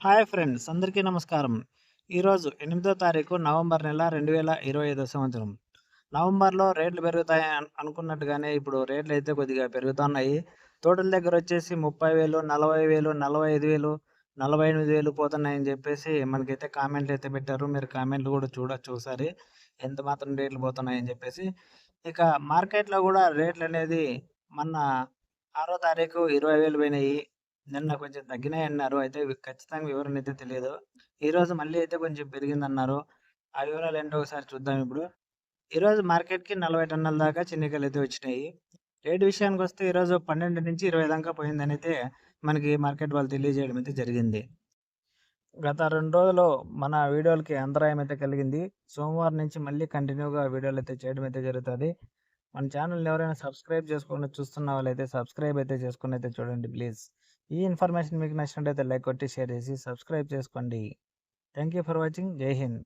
Hi friends అందరికీ నమస్కారం. ఈరోజు ఎనిమిదో తారీఖు నవంబర్ నెల రెండు వేల ఇరవై ఐదో సంవత్సరం. నవంబర్లో రేట్లు పెరుగుతాయి అనుకున్నట్టుగానే ఇప్పుడు రేట్లు అయితే కొద్దిగా పెరుగుతున్నాయి. తోటల దగ్గర వచ్చేసి ముప్పై వేలు నలభై వేలు నలభై ఐదు వేలు నలభై ఎనిమిది వేలు పోతున్నాయని చెప్పేసి మనకైతే కామెంట్లు అయితే పెట్టారు. మీరు కామెంట్లు కూడా చూడొచ్చు ఒకసారి. ఎంత మాత్రం రేట్లు పోతున్నాయని చెప్పేసి. ఇక మార్కెట్లో కూడా రేట్లు అనేది మన ఆరో తారీఖు ఇరవై వేలు పోయినాయి. నిన్న కొంచెం తగ్గినాయి అన్నారు అయితే ఖచ్చితంగా వివరణ అయితే తెలియదు ఈరోజు మళ్ళీ అయితే కొంచెం పెరిగిందన్నారు. ఆ వివరాలు ఏంటో ఒకసారి చూద్దాం ఇప్పుడు. ఈరోజు మార్కెట్కి నలభై టన్నుల దాకా చిన్నికలు అయితే వచ్చినాయి. రేటు విషయానికి వస్తే ఈరోజు పన్నెండు నుంచి ఇరవై దాకా పోయిందని అయితే మనకి మార్కెట్ వాళ్ళు తెలియజేయడం అయితే జరిగింది. గత రెండు రోజులు మన వీడియోలకి అంతరాయం అయితే కలిగింది. సోమవారం నుంచి మళ్ళీ కంటిన్యూగా వీడియోలు అయితే చేయడం అయితే జరుగుతుంది. మన ఛానల్ ఎవరైనా సబ్స్క్రైబ్ చేసుకుని చూస్తున్న వాళ్ళైతే సబ్స్క్రైబ్ అయితే చేసుకుని అయితే చూడండి ప్లీజ్. ఈ ఇన్ఫర్మేషన్ మీకు నచ్చినట్టయితే లైక్ కొట్టి షేర్ చేసి సబ్స్క్రైబ్ చేసుకోండి. Thank you for watching. Jai Hind.